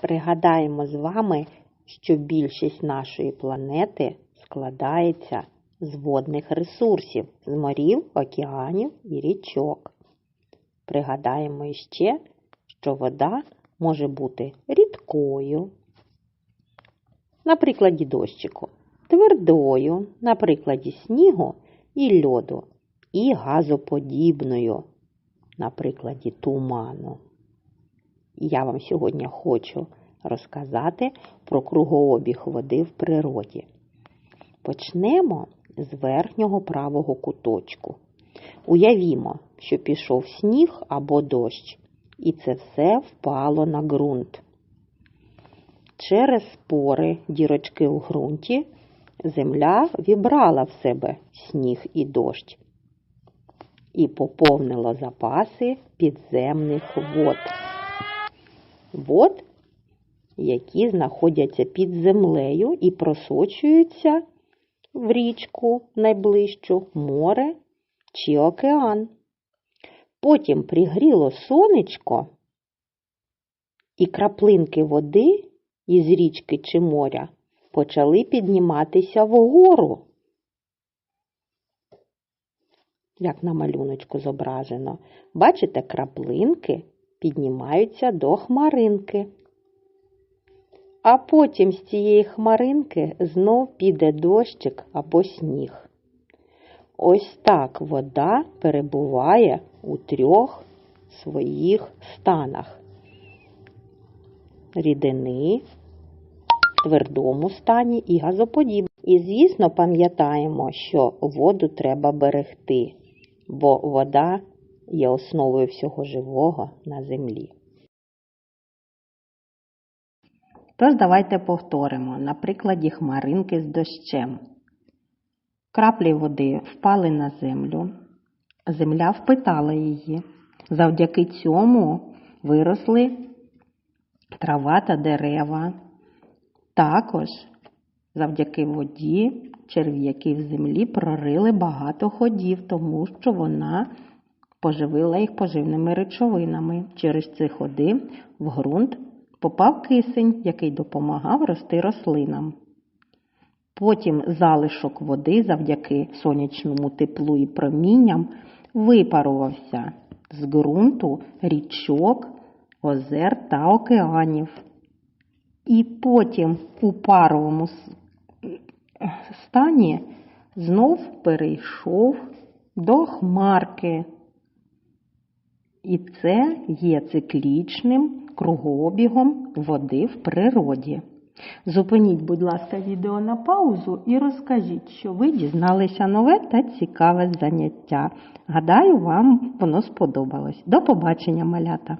Пригадаємо з вами, що більшість нашої планети складається з водних ресурсів, з морів, океанів і річок. Пригадаємо іще, що вода може бути рідкою, на прикладі дощику, твердою, на прикладі снігу і льоду, і газоподібною, на прикладі туману. Я вам сьогодні хочу розказати про кругообіг води в природі. Почнемо з верхнього правого куточку. Уявімо, що пішов сніг або дощ, і це все впало на ґрунт. Через спори дірочки в ґрунті земля вібрала в себе сніг і дощ і поповнила запаси підземних вод. Вод, які знаходяться під землею і просочуються в річку найближчу, море чи океан. Потім пригріло сонечко, і краплинки води із річки чи моря почали підніматися вгору, як на малюночку зображено. Бачите, краплинки піднімаються до хмаринки. А потім з цієї хмаринки знов піде дощик або сніг. Ось так вода перебуває у трьох своїх станах рідини, твердому стані і газоподібному. І, звісно, пам'ятаємо, що воду треба берегти, бо вода є основою всього живого на землі. Тож давайте повторимо на прикладі хмаринки з дощем. Краплі води впали на землю, земля впитала її. Завдяки цьому виросли трава та дерева. Також завдяки воді черв'яки в землі прорили багато ходів, тому що вона поживила їх поживними речовинами. Через ці ходи в ґрунт попав кисень, який допомагав рости рослинам. Потім залишок води завдяки сонячному теплу і промінням випарувався з ґрунту річок, озер та океанів. І потім у паровому стані знов перейшов до хмарки. І це є циклічним кругообігом води в природі. Зупиніть, будь ласка, відео на паузу і розкажіть, що ви дізналися нове та цікаве заняття. Гадаю, вам воно сподобалось. До побачення, малята!